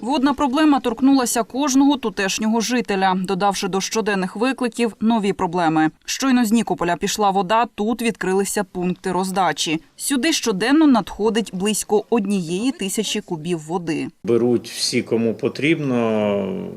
Водна проблема торкнулася кожного тутешнього жителя, додавши до щоденних викликів нові проблеми. Щойно з Нікополя пішла вода, тут відкрилися пункти роздачі. Сюди щоденно надходить близько однієї тисячі кубів води. беруть всі, кому потрібно.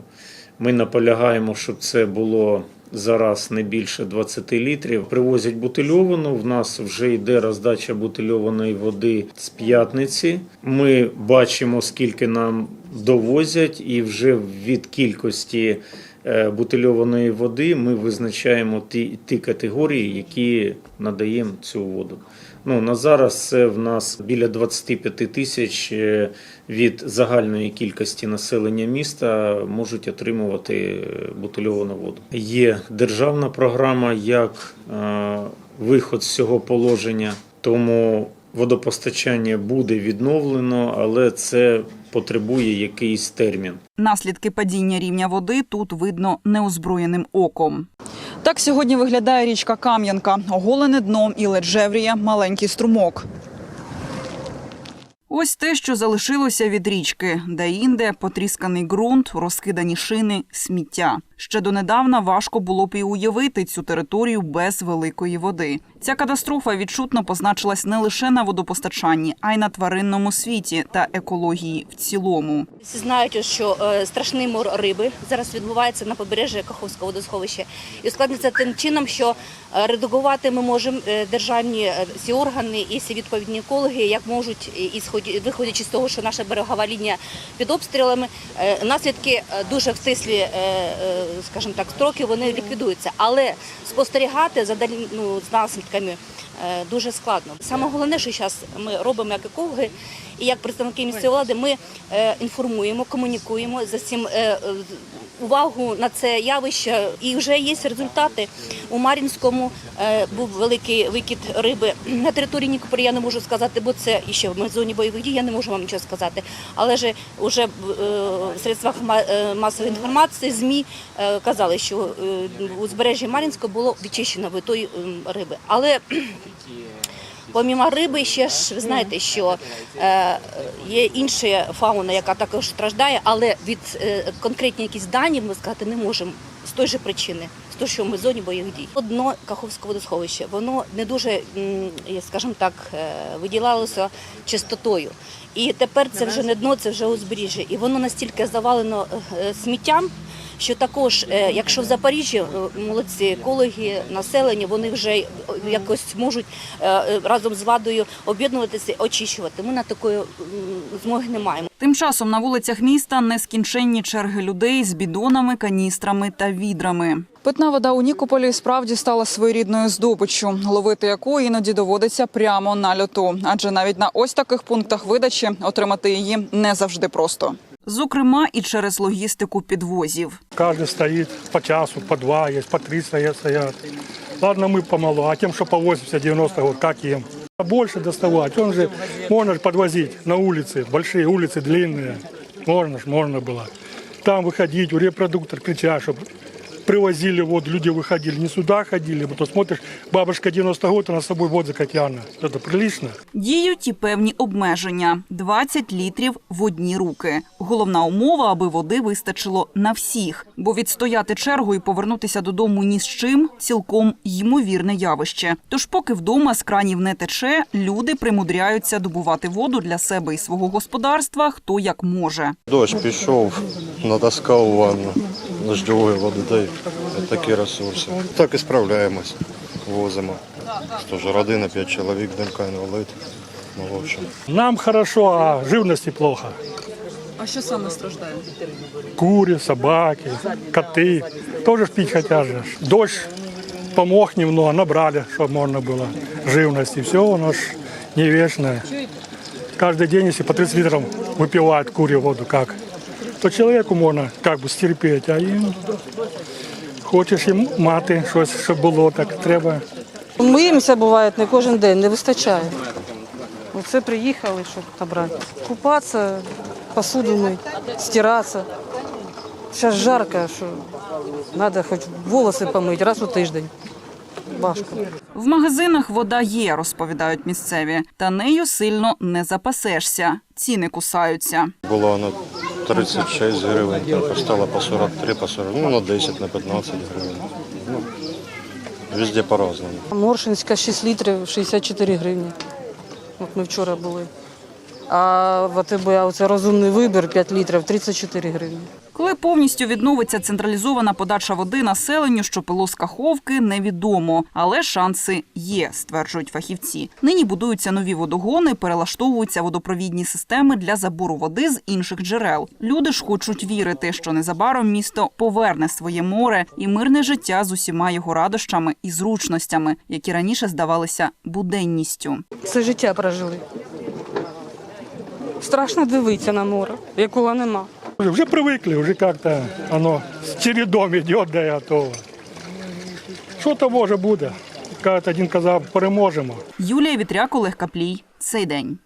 Ми наполягаємо, щоб це було зараз не більше 20 літрів. Привозять бутильовану. В нас вже йде роздача бутильованої води з п'ятниці. Ми бачимо, скільки нам довозять, і вже від кількості е, бутильованої води ми визначаємо ті, ті категорії, які надаємо цю воду. Ну, на зараз це в нас біля 25 тисяч е, від загальної кількості населення міста можуть отримувати е, бутильовану воду. Є державна програма як виход з цього положення, тому водопостачання буде відновлено, але це потребує якийсь термін. Наслідки падіння рівня води тут видно неозброєним оком. Так сьогодні виглядає річка Кам'янка, оголене дно і ледь жевріє маленький струмок. Ось те, що залишилося від річки, де інде потрісканий ґрунт, розкидані шини, сміття. Ще донедавна важко було б і уявити цю територію без великої води. Ця катастрофа відчутно позначилась не лише на водопостачанні, а й на тваринному світі та екології в цілому. Всі знають, що е, страшний мор риби зараз відбувається на побережжі Каховського водосховища. І ускладниться тим чином, що е, редагувати ми можемо е, державні всі органи і всі відповідні екологи, як можуть, і- виходячи з того, що наша берегова лінія під обстрілами, наслідки дуже втислі, скажімо так, строки вони ліквідуються. Але спостерігати за ну, з наслідками е, дуже складно. Саме головне, що зараз ми робимо як екологи і як представники місцевої влади, ми е, інформуємо, комунікуємо за цим е, увагу на це явище. І вже є результати. У Мар'їнському був великий викид риби на території Нікополя. Я не можу сказати, бо це іще в зоні бойових дій. Я не можу вам нічого сказати. Але ж вже в средствах масової інформації ЗМІ казали, що е, узбережжя Мар'їнського було відчищено витої риби. Але Помімо риби, ще ж ви знаєте, що е, є інша фауна, яка також страждає, але від е, конкретні якісь дані ми сказати не можемо з той же причини, з того, що ми в зоні бойових дій. Дно Каховського водосховища, воно не дуже, скажімо так, е, виділялося чистотою. І тепер це вже не дно, це вже узбережжя. І воно настільки завалено е, сміттям, що також, е, якщо в Запоріжжі е, молодці екологи, населення, вони вже е, якось можуть разом з владою об'єднуватися, очищувати. Ми на такої змоги не маємо. Тим часом на вулицях міста нескінченні черги людей з бідонами, каністрами та відрами. Питна вода у Нікополі справді стала своєрідною здобиччю, ловити яку іноді доводиться прямо на льоту, адже навіть на ось таких пунктах видачі отримати її не завжди просто Зокрема, і через логістику підвозів. Каждый стоит по часу, по два, есть по три стоят. стоят. Ладно, мы помалу, а тем, что по 80-90, вот как им. А Больше доставать, он же, можно же подвозить на улице, большие улицы длинные. Можно ж, можно было. Там выходить, у репродуктор кричать, чтобы привозили воду, люди выходили, не сюда ходили, то смотришь, бабушка 90 год, она с собой как Яна. Это прилично. Діють і певні обмеження: 20 літрів в одні руки. Головна умова, аби води вистачило на всіх, бо відстояти чергу і повернутися додому ні з чим цілком ймовірне явище. Тож, поки вдома з кранів не тече, люди примудряються добувати воду для себе і свого господарства хто як може. Дощ пішов, натаскав ванну дождьової води, та й такі ресурси. Так і справляємось, возимо. Що ж, родина, п'ять чоловік, донька інвалид. Ну, в общем. Нам хорошо, а живности плохо. А що саме страждає? куры, собаки, коты. Тоже ж пить хотят же. Дождь помог немного, набрали, чтобы можно было живности. Все у нас не вечное. Каждый день, если по 30 литров выпивают кури воду, как? То человеку можно как бы стерпеть, а им хочеш їм мати щось, щоб було так треба. Миємося буває не кожен день, не вистачає. Оце приїхали, щоб набрати. Купатися, посуду мити, стиратися. Зараз жарко, що треба хоч волоси помити раз у тиждень. Важко. В магазинах вода є, розповідають місцеві, та нею сильно не запасешся. Ціни кусаються. Була вона 36 гривень, тепер стало по 43, по 40, ну на 10, на 15 гривень. Ну, везде по-разному. Моршинська 6 літрів 64 гривні. От ми вчора були. А в АТБ оце розумний вибір 5 літрів 34 гривні. Коли повністю відновиться централізована подача води населенню, що пило з каховки, невідомо, але шанси є, стверджують фахівці. Нині будуються нові водогони, перелаштовуються водопровідні системи для забору води з інших джерел. Люди ж хочуть вірити, що незабаром місто поверне своє море і мирне життя з усіма його радощами і зручностями, які раніше здавалися буденністю. Все життя прожили. Страшно дивитися на море, якого нема. Вже привикли, вже як-то воно с чередом йде, до этого. Що-то може буде. Як один казав, переможемо. Юлія Вітряк, Олег Каплій. Цей день.